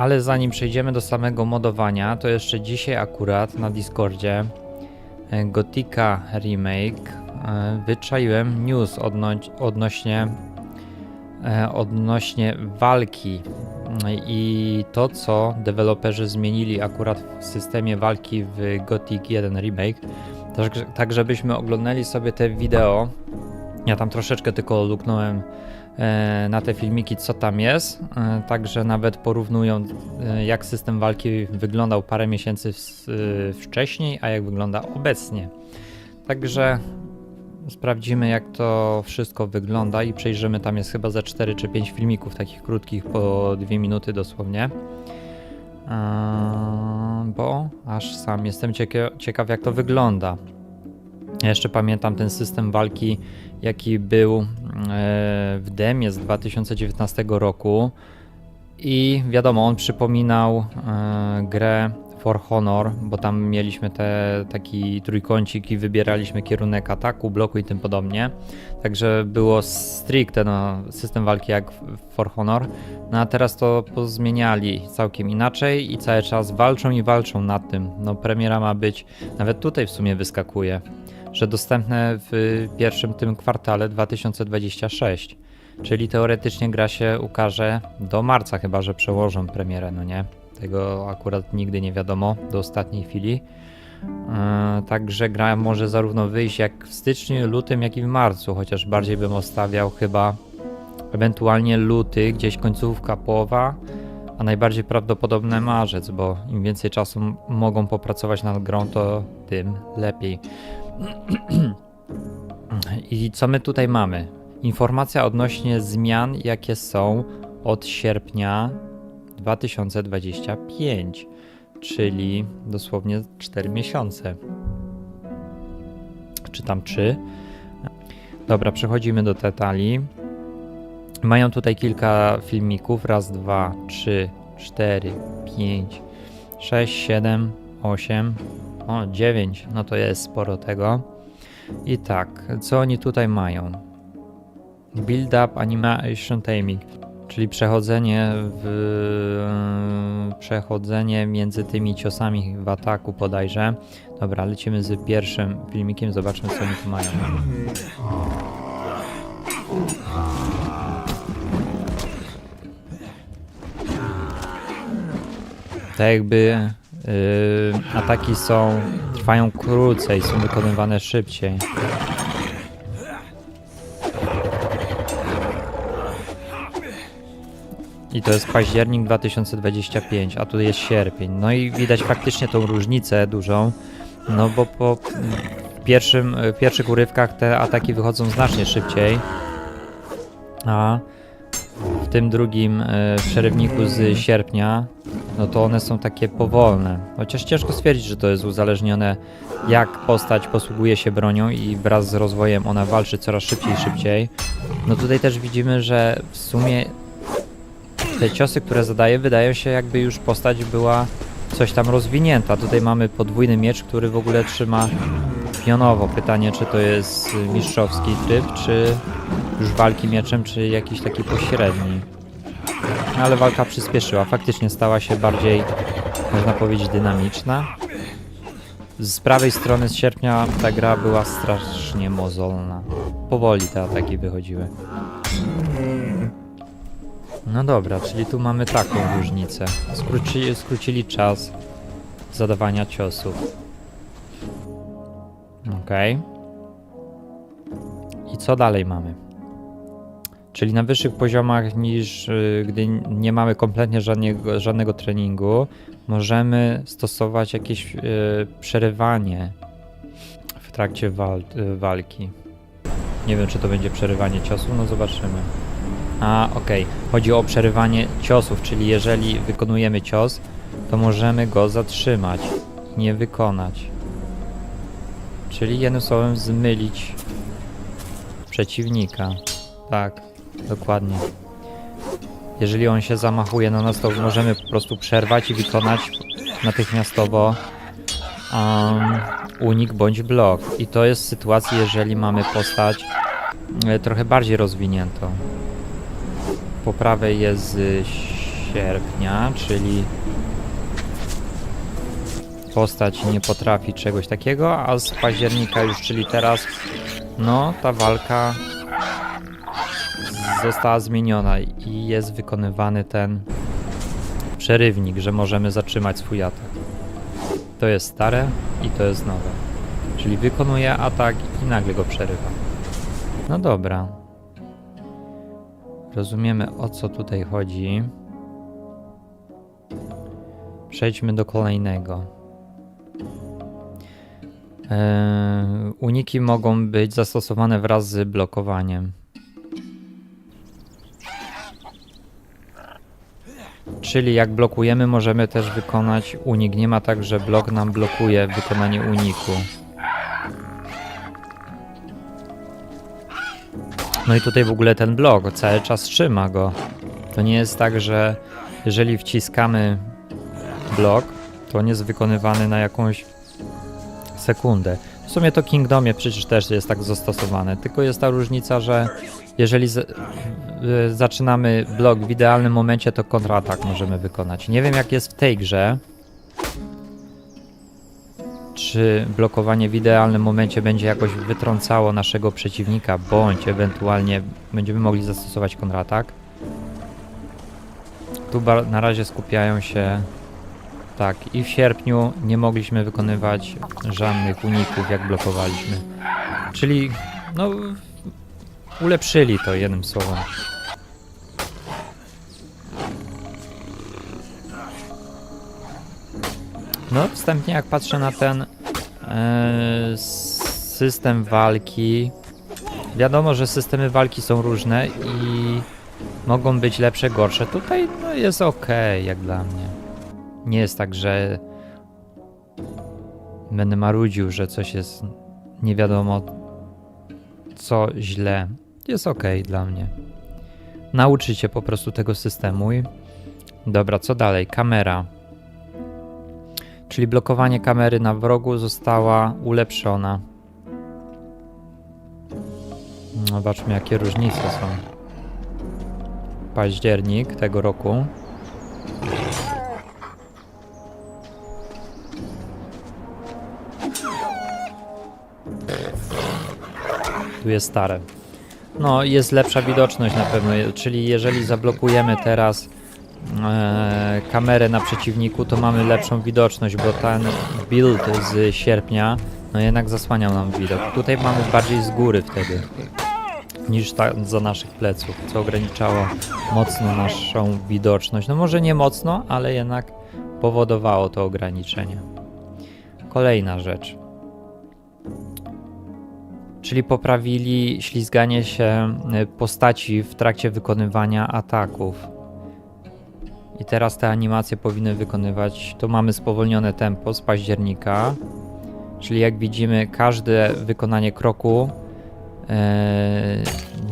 Ale zanim przejdziemy do samego modowania, to jeszcze dzisiaj akurat na Discordzie e, Gotika Remake e, wyczaiłem news odno- odnośnie e, odnośnie walki. I to co deweloperzy zmienili akurat w systemie walki w Gothic 1 Remake tak, tak żebyśmy oglądali sobie te wideo. Ja tam troszeczkę tylko luknąłem na te filmiki, co tam jest. E, Także nawet porównują, e, jak system walki wyglądał parę miesięcy e, wcześniej, a jak wygląda obecnie. Także sprawdzimy, jak to wszystko wygląda i przejrzymy. Tam jest chyba za 4 czy 5 filmików, takich krótkich, po 2 minuty dosłownie. Bo aż sam jestem cieka- ciekaw, jak to wygląda. Ja jeszcze pamiętam ten system walki, jaki był e, w demie z 2019 roku. I wiadomo, on przypominał e, grę For Honor, bo tam mieliśmy te, taki trójkącik i wybieraliśmy kierunek ataku, bloku i tym podobnie. Także było stricte no, system walki jak For Honor. No a teraz to pozmieniali całkiem inaczej i cały czas walczą i walczą nad tym. No premiera ma być, nawet tutaj w sumie wyskakuje, że dostępne w pierwszym tym kwartale 2026. Czyli teoretycznie gra się ukaże do marca, chyba że przełożą premierę, no nie? Tego akurat nigdy nie wiadomo do ostatniej chwili. Yy, Także gra może zarówno wyjść jak w styczniu, lutym, jak i w marcu, chociaż bardziej bym ostawiał chyba ewentualnie luty, gdzieś końcówka, połowa, a najbardziej prawdopodobne marzec, bo im więcej czasu mogą popracować nad grą, to tym lepiej. I co my tutaj mamy? Informacja odnośnie zmian, jakie są od sierpnia 2025, czyli dosłownie 4 miesiące. Czy tam 3? Dobra, przechodzimy do detali. Mają tutaj kilka filmików. Raz, dwa, trzy, cztery, pięć, sześć, siedem, osiem, o, dziewięć. No to jest sporo tego. I tak, co oni tutaj mają? Build up animation timing, czyli przechodzenie w przechodzenie między tymi ciosami w ataku bodajże. Dobra, lecimy z pierwszym filmikiem, zobaczmy co oni tu mają. Tak jakby yy, ataki są trwają krócej, są wykonywane szybciej. I to jest październik 2025, a tu jest sierpień. No i widać faktycznie tą różnicę dużą, no bo po pierwszym, pierwszych urywkach te ataki wychodzą znacznie szybciej, a w tym drugim e, przerywniku z sierpnia, no to one są takie powolne. Chociaż ciężko stwierdzić, że to jest uzależnione jak postać posługuje się bronią i wraz z rozwojem ona walczy coraz szybciej i szybciej. No tutaj też widzimy, że w sumie te ciosy, które zadaje, wydają się jakby już postać była coś tam rozwinięta. Tutaj mamy podwójny miecz, który w ogóle trzyma pionowo. Pytanie, czy to jest mistrzowski tryb, czy już walki mieczem, czy jakiś taki pośredni. No, ale walka przyspieszyła. Faktycznie stała się bardziej, można powiedzieć, dynamiczna. Z prawej strony z sierpnia ta gra była strasznie mozolna. Powoli te ataki wychodziły. No dobra, czyli tu mamy taką różnicę. Skróci, skrócili czas zadawania ciosów. Okej. I co dalej mamy? Czyli na wyższych poziomach niż y, gdy nie mamy kompletnie żadnego, żadnego treningu, możemy stosować jakieś y, przerywanie w trakcie wal, y, walki. Nie wiem, czy to będzie przerywanie ciosu, no zobaczymy. A, okej. Chodzi o przerywanie ciosów, czyli jeżeli wykonujemy cios, to możemy go zatrzymać nie wykonać. Czyli jednym słowem zmylić przeciwnika. Tak, dokładnie. Jeżeli on się zamachuje na nas, to możemy po prostu przerwać i wykonać natychmiastowo um, unik bądź blok. I to jest sytuacja, jeżeli mamy postać e, trochę bardziej rozwiniętą. Po prawej jest y, sierpnia, czyli postać nie potrafi czegoś takiego, a z października już, czyli teraz, no ta walka została zmieniona i jest wykonywany ten przerywnik, że możemy zatrzymać swój atak. To jest stare i to jest nowe. Czyli wykonuje atak i nagle go przerywa. No dobra. Rozumiemy o co tutaj chodzi. Przejdźmy do kolejnego. Eee, uniki mogą być zastosowane wraz z blokowaniem. Czyli jak blokujemy, możemy też wykonać unik. Nie ma tak, że blok nam blokuje wykonanie uniku. No i tutaj w ogóle ten blok cały czas trzyma go. To nie jest tak, że jeżeli wciskamy blok, to on jest wykonywany na jakąś sekundę. W sumie to Kingdomie przecież też jest tak zastosowane, tylko jest ta różnica, że jeżeli z, y, zaczynamy blok w idealnym momencie, to kontratak możemy wykonać. Nie wiem jak jest w tej grze. Czy blokowanie w idealnym momencie będzie jakoś wytrącało naszego przeciwnika, bądź ewentualnie będziemy mogli zastosować kontratak. Tu na razie skupiają się tak, i w sierpniu nie mogliśmy wykonywać żadnych uników, jak blokowaliśmy. Czyli, no, ulepszyli to jednym słowem. No, wstępnie jak patrzę na ten e, system walki, wiadomo, że systemy walki są różne i mogą być lepsze, gorsze. Tutaj no, jest ok, jak dla mnie. Nie jest tak, że będę marudził, że coś jest nie wiadomo co źle. Jest ok dla mnie. Nauczyć się po prostu tego systemu i... Dobra, co dalej? Kamera. Czyli blokowanie kamery na wrogu została ulepszona. Zobaczmy jakie różnice są. Październik tego roku. Tu jest stare. No, jest lepsza widoczność na pewno, czyli jeżeli zablokujemy teraz kamerę na przeciwniku, to mamy lepszą widoczność, bo ten build z sierpnia, no jednak zasłaniał nam widok. Tutaj mamy bardziej z góry wtedy, niż ta, za naszych pleców, co ograniczało mocno naszą widoczność. No może nie mocno, ale jednak powodowało to ograniczenie. Kolejna rzecz. Czyli poprawili ślizganie się y, postaci w trakcie wykonywania ataków. I teraz te animacje powinny wykonywać. Tu mamy spowolnione tempo z października. Czyli jak widzimy, każde wykonanie kroku e,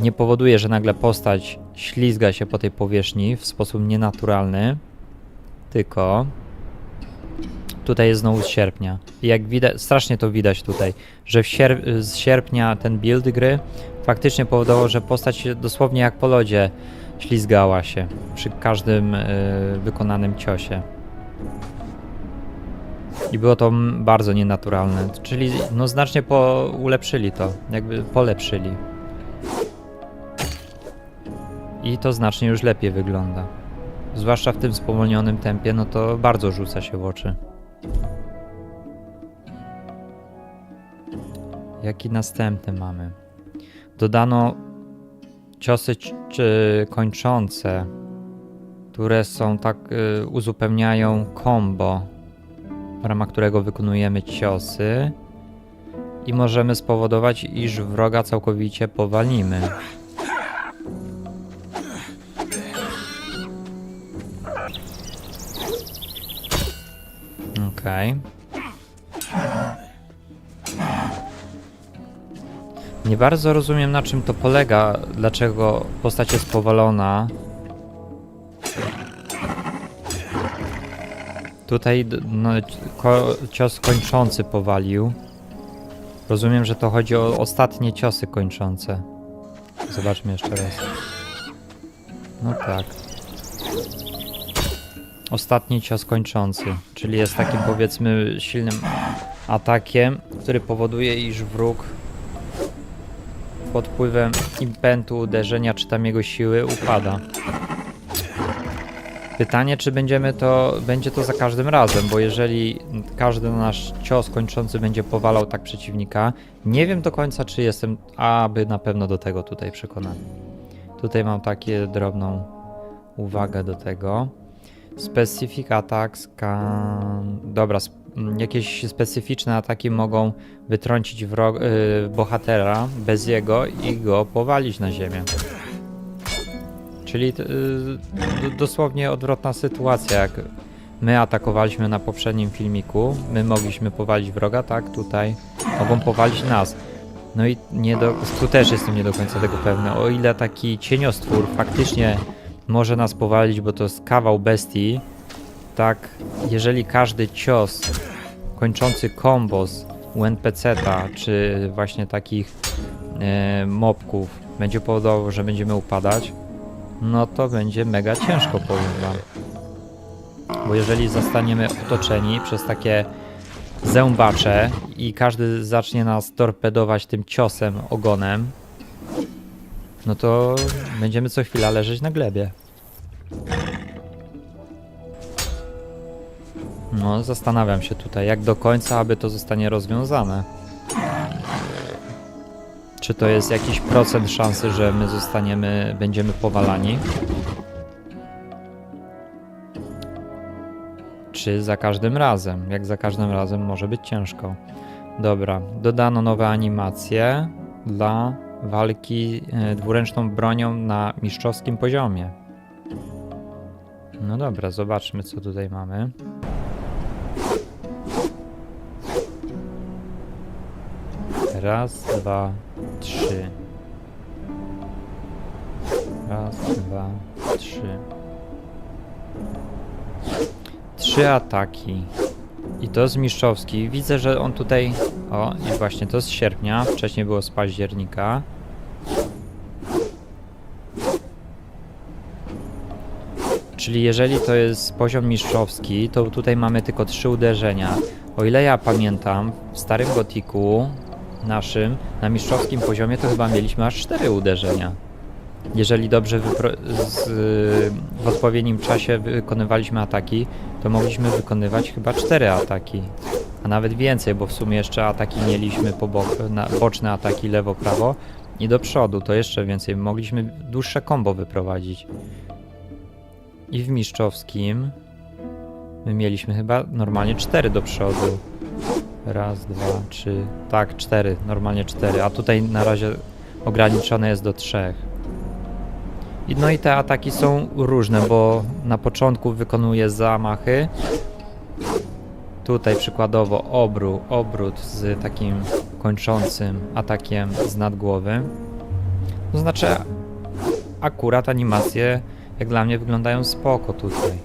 nie powoduje, że nagle postać ślizga się po tej powierzchni w sposób nienaturalny, tylko tutaj jest znowu z sierpnia. I jak widać, strasznie to widać tutaj, że w sier- z sierpnia ten build gry faktycznie powodował, że postać dosłownie jak po lodzie ślizgała się przy każdym y, wykonanym ciosie. I było to bardzo nienaturalne, czyli no znacznie po ulepszyli to, jakby polepszyli. I to znacznie już lepiej wygląda. Zwłaszcza w tym spowolnionym tempie, no to bardzo rzuca się w oczy. Jaki następny mamy? Dodano ciosy czy kończące, które są tak y, uzupełniają combo, w ramach którego wykonujemy ciosy i możemy spowodować, iż wroga całkowicie powalimy. Okej. Nie bardzo rozumiem na czym to polega, dlaczego postać jest powalona. Tutaj no, cios kończący powalił. Rozumiem, że to chodzi o ostatnie ciosy kończące. Zobaczmy jeszcze raz. No tak. ostatni cios kończący, czyli jest takim powiedzmy silnym atakiem, który powoduje, iż wróg pod wpływem impetu uderzenia czy tam jego siły upada. Pytanie, czy będziemy to, będzie to za każdym razem, bo jeżeli każdy nasz cios kończący będzie powalał tak przeciwnika, nie wiem do końca, czy jestem aby na pewno do tego tutaj przekonany. Tutaj mam takie drobną uwagę do tego. Specific attacks can... Dobra, jakieś specyficzne ataki mogą wytrącić wro- y, bohatera bez jego i go powalić na ziemię. Czyli y, dosłownie odwrotna sytuacja, jak my atakowaliśmy na poprzednim filmiku, my mogliśmy powalić wroga, tak, tutaj mogą powalić nas. No i nie do, tu też jestem nie do końca tego pewny. O ile taki cieniostwór faktycznie może nas powalić, bo to jest kawał bestii, tak jeżeli każdy cios kończący kombos u NPC-ta, czy właśnie takich e, mobków będzie powodował, że będziemy upadać, no to będzie mega ciężko, powiem wam. Bo jeżeli zostaniemy otoczeni przez takie zębacze i każdy zacznie nas torpedować tym ciosem, ogonem, no to będziemy co chwila leżeć na glebie. No, zastanawiam się tutaj, jak do końca, aby to zostanie rozwiązane. Czy to jest jakiś procent szansy, że my zostaniemy, będziemy powalani? Czy za każdym razem? Jak za każdym razem może być ciężko. Dobra, dodano nowe animacje dla walki e, dwuręczną bronią na mistrzowskim poziomie. No dobra, zobaczmy co tutaj mamy. Raz, dwa, trzy. Raz, dwa, trzy. Trzy ataki. I to z mistrzowski. Widzę, że on tutaj. O, i właśnie to z sierpnia. Wcześniej było z października. Czyli jeżeli to jest poziom mistrzowski, to tutaj mamy tylko trzy uderzenia. O ile ja pamiętam, w starym gotiku naszym na mistrzowskim poziomie to chyba mieliśmy aż cztery uderzenia. Jeżeli dobrze z, w odpowiednim czasie wykonywaliśmy ataki, to mogliśmy wykonywać chyba cztery ataki. A nawet więcej, bo w sumie jeszcze ataki mieliśmy po bok, boczne ataki lewo-prawo i do przodu, to jeszcze więcej. Mogliśmy dłuższe combo wyprowadzić. I w mistrzowskim my mieliśmy chyba normalnie cztery do przodu. Raz, dwa, trzy. Tak, cztery, normalnie cztery. A tutaj na razie ograniczone jest do trzech. I no i te ataki są różne, bo na początku wykonuje zamachy. Tutaj przykładowo obrót, obrót z takim kończącym atakiem z nadgłowy. To znaczy akurat animacje jak dla mnie wyglądają spoko tutaj.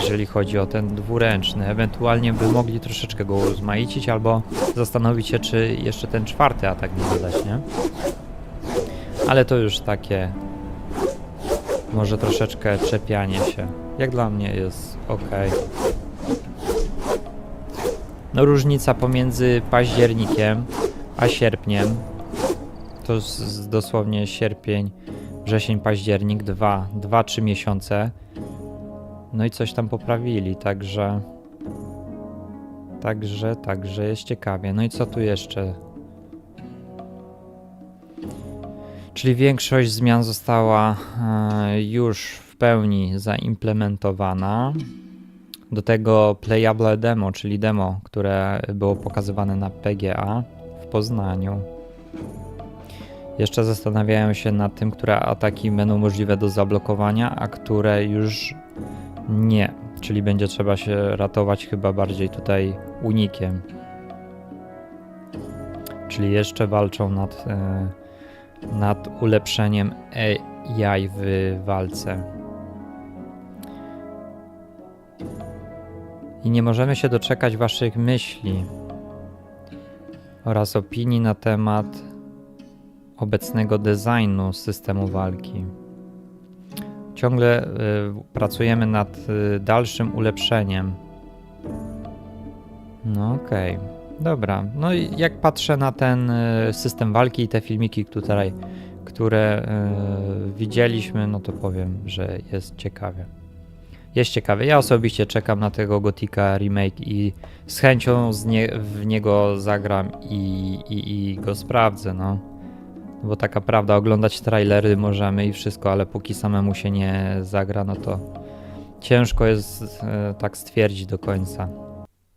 Jeżeli chodzi o ten dwuręczny, ewentualnie by mogli troszeczkę go urozmaicić albo zastanowić się, czy jeszcze ten czwarty atak nie dodać, nie? Ale to już takie może troszeczkę czepianie się. Jak dla mnie jest ok. No różnica pomiędzy październikiem a sierpniem to jest dosłownie sierpień, wrzesień, październik, dwa, dwa, trzy miesiące. No i coś tam poprawili, także. Także, także jest ciekawie. No i co tu jeszcze? Czyli większość zmian została e, już w pełni zaimplementowana. Do tego playable demo, czyli demo, które było pokazywane na PGA w Poznaniu. Jeszcze zastanawiają się nad tym, które ataki będą możliwe do zablokowania, a które już nie. Czyli będzie trzeba się ratować chyba bardziej tutaj unikiem. Czyli jeszcze walczą nad, e, nad ulepszeniem AI w walce. I nie możemy się doczekać Waszych myśli oraz opinii na temat obecnego designu systemu walki. Ciągle y, pracujemy nad y, dalszym ulepszeniem. No okej, dobra. No i jak patrzę na ten y, system walki i te filmiki tutaj, które widzieliśmy, no to powiem, że jest ciekawie. Jest ciekawie. Ja osobiście czekam na tego Gotika remake i z chęcią z nie, w niego zagram i, i, i go sprawdzę, no. Bo taka prawda, oglądać trailery możemy i wszystko, ale póki samemu się nie zagra, no to ciężko jest e, tak stwierdzić do końca.